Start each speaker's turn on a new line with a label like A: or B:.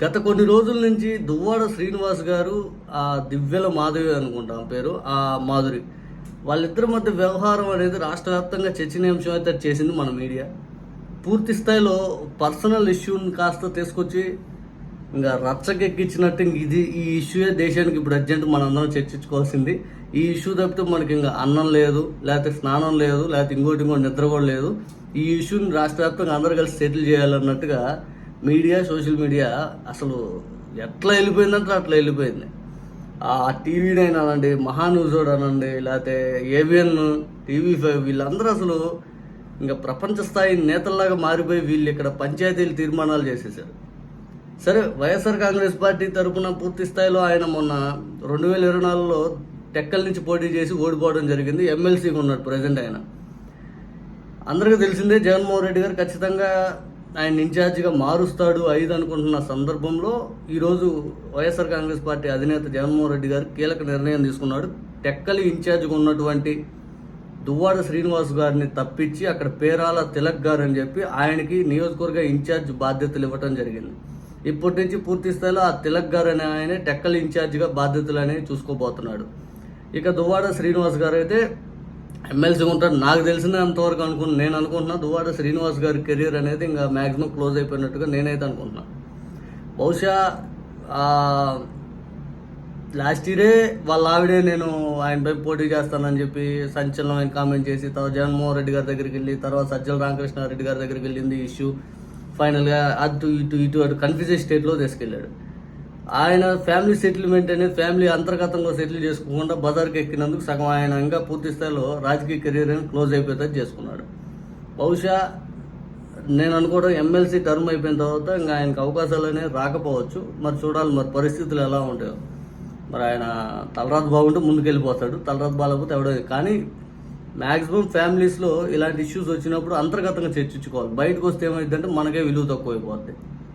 A: గత కొన్ని రోజుల నుంచి దువ్వాడ శ్రీనివాస్ గారు ఆ దివ్యల మాధవి అనుకుంటాం పేరు ఆ మాధురి వాళ్ళిద్దరి మధ్య వ్యవహారం అనేది రాష్ట్ర వ్యాప్తంగా చర్చనీయాంశం అయితే చేసింది మన మీడియా. పూర్తి స్థాయిలో పర్సనల్ ఇష్యూని కాస్త తీసుకొచ్చి ఇంకా రచ్చకెక్కించినట్టు ఇంక ఇది ఈ ఇష్యూయే దేశానికి ఇప్పుడు అర్జెంట్ మనందరం చర్చించుకోవాల్సింది. ఈ ఇష్యూ తప్పితే మనకి ఇంకా అన్నం లేదు లేకపోతే స్నానం లేదు లేకపోతే ఇంకోటి ఇంకోటి నిద్ర కూడా లేదు. ఈ ఇష్యూని రాష్ట్ర వ్యాప్తంగా అందరూ కలిసి సెటిల్ చేయాలన్నట్టుగా మీడియా సోషల్ మీడియా అసలు ఎట్లా వెళ్ళిపోయిందంటే అట్లా వెళ్ళిపోయింది. ఆ టీవీ నైన్ అనండి మహానూజోడ్ అనండి లేకపోతే ఏబిఎన్ టీవీ ఫైవ్ వీళ్ళందరూ అసలు ఇంకా ప్రపంచ స్థాయి నేతల్లాగా మారిపోయి వీళ్ళు ఇక్కడ పంచాయతీలు తీర్మానాలు చేసేసారు సరే వైఎస్ఆర్ కాంగ్రెస్ పార్టీ తరపున పూర్తి స్థాయిలో ఆయన మొన్న రెండు వేల ఇరవై నాలుగులో టెక్కల నుంచి పోటీ చేసి ఓడిపోవడం జరిగింది. ఎమ్మెల్సీగా ఉన్నాడు ప్రజెంట్ ఆయన. అందరికీ తెలిసిందే జగన్మోహన్ రెడ్డి గారు ఖచ్చితంగా ఆయన ఇన్ఛార్జిగా మారుస్తాడు ఐదు అనుకుంటున్న సందర్భంలో ఈరోజు వైఎస్ఆర్ కాంగ్రెస్ పార్టీ అధినేత జగన్మోహన్ రెడ్డి గారు కీలక నిర్ణయం తీసుకున్నాడు. టెక్కలి ఇన్ఛార్జిగా ఉన్నటువంటి దువ్వాడ శ్రీనివాస్ గారిని తప్పించి అక్కడ పేరాల తిలక్ గారు అని చెప్పి ఆయనకి నియోజకవర్గ ఇన్ఛార్జ్ బాధ్యతలు ఇవ్వటం జరిగింది. ఇప్పటి నుంచి పూర్తి స్థాయిలో ఆ తిలక్ గారు అనే ఆయన టెక్కల్ ఇన్ఛార్జిగా బాధ్యతలు అనేవి చూసుకోబోతున్నాడు. ఇక దువ్వాడ శ్రీనివాస్ గారు అయితే ఎమ్మెల్సీ ఉంటాడు నాకు తెలిసినంతవరకు అనుకున్నా. నేను అనుకుంటున్నా దువ్వాడ శ్రీనివాస్ గారి కెరీర్ అనేది ఇంకా మ్యాక్సిమం క్లోజ్ అయిపోయినట్టుగా నేనైతే అనుకుంటున్నా. బహుశా లాస్ట్ ఇయరే వాళ్ళ ఆవిడే నేను ఆయనపై పోటీ చేస్తానని చెప్పి సంచలనమైన కామెంట్ చేసి తర్వాత జగన్మోహన్ రెడ్డి గారి దగ్గరికి వెళ్ళి తర్వాత సజ్జల రామకృష్ణారెడ్డి గారి దగ్గరికి వెళ్ళింది ఇష్యూ. ఫైనల్గా అటు ఇటు ఇటు అటు కన్ఫ్యూజన్ స్టేట్లో తీసుకెళ్ళాడు. ఆయన ఫ్యామిలీ సెటిల్మెంట్ అనేది ఫ్యామిలీ అంతర్గతంగా సెటిల్ చేసుకోకుండా బజార్కి ఎక్కినందుకు సగం ఆయన ఇంకా పూర్తి స్థాయిలో రాజకీయ కెరీర్ అని క్లోజ్ అయిపోతుంది చేసుకున్నాడు. బహుశా నేను అనుకోవడం ఎమ్మెల్సీ టర్మ్ అయిపోయిన తర్వాత ఇంకా ఆయనకు అవకాశాలు అనేవి రాకపోవచ్చు. మరి చూడాలి మరి పరిస్థితులు ఎలా ఉంటాయో. మరి ఆయన తలరాతు బాగుంటే ముందుకెళ్ళిపోతాడు. తలరాత్ బాగాలేకపోతే ఎవడో కానీ మ్యాక్సిమం ఫ్యామిలీస్లో ఇలాంటి ఇష్యూస్ వచ్చినప్పుడు అంతర్గతంగా చర్చించుకోవాలి. బయటకు వస్తే ఏమైందంటే మనకే విలువ తక్కువ అయిపోద్ది